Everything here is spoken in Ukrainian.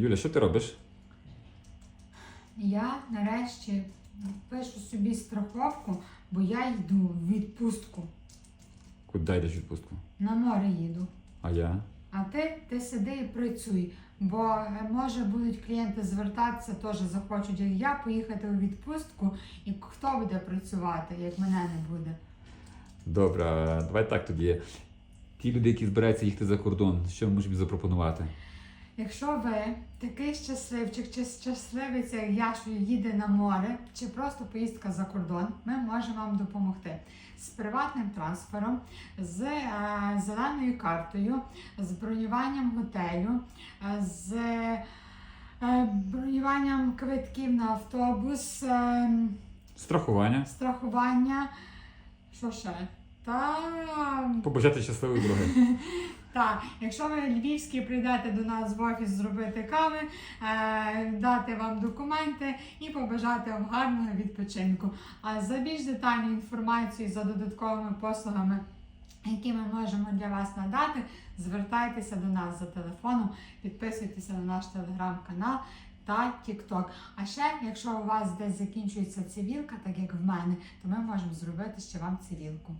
Юля, що ти робиш? Я нарешті пишу собі страховку, бо я йду в відпустку. Куди йдеш в відпустку? На море їду. А я? А ти, ти сиди і працюй. Бо е, може будуть клієнти звертатися, теж захочуть, як я поїхати у відпустку, і хто буде працювати, як мене не буде. Добре, давай так тоді. Ті люди, які збираються їхати за кордон, що ми можемо запропонувати? Якщо ви такий щасливчик чи щасливиця, як я, що їде на море, чи просто поїздка за кордон, ми можемо вам допомогти з приватним трансфером, з е, зеленою картою, з бронюванням готелю, е, з е, бронюванням квитків на автобус, е, Страхування. страхування. Що ще? Та Побажати щасливої дороги. Так, якщо ви львівські прийдете до нас в офіс зробити кави, е, дати вам документи і побажати вам гарного відпочинку. А за більш детальну інформацію за додатковими послугами, які ми можемо для вас надати, звертайтеся до нас за телефоном, підписуйтеся на наш телеграм-канал. Та TikTok. А ще, якщо у вас десь закінчується цивілка, так як в мене, то ми можемо зробити ще вам цивілку.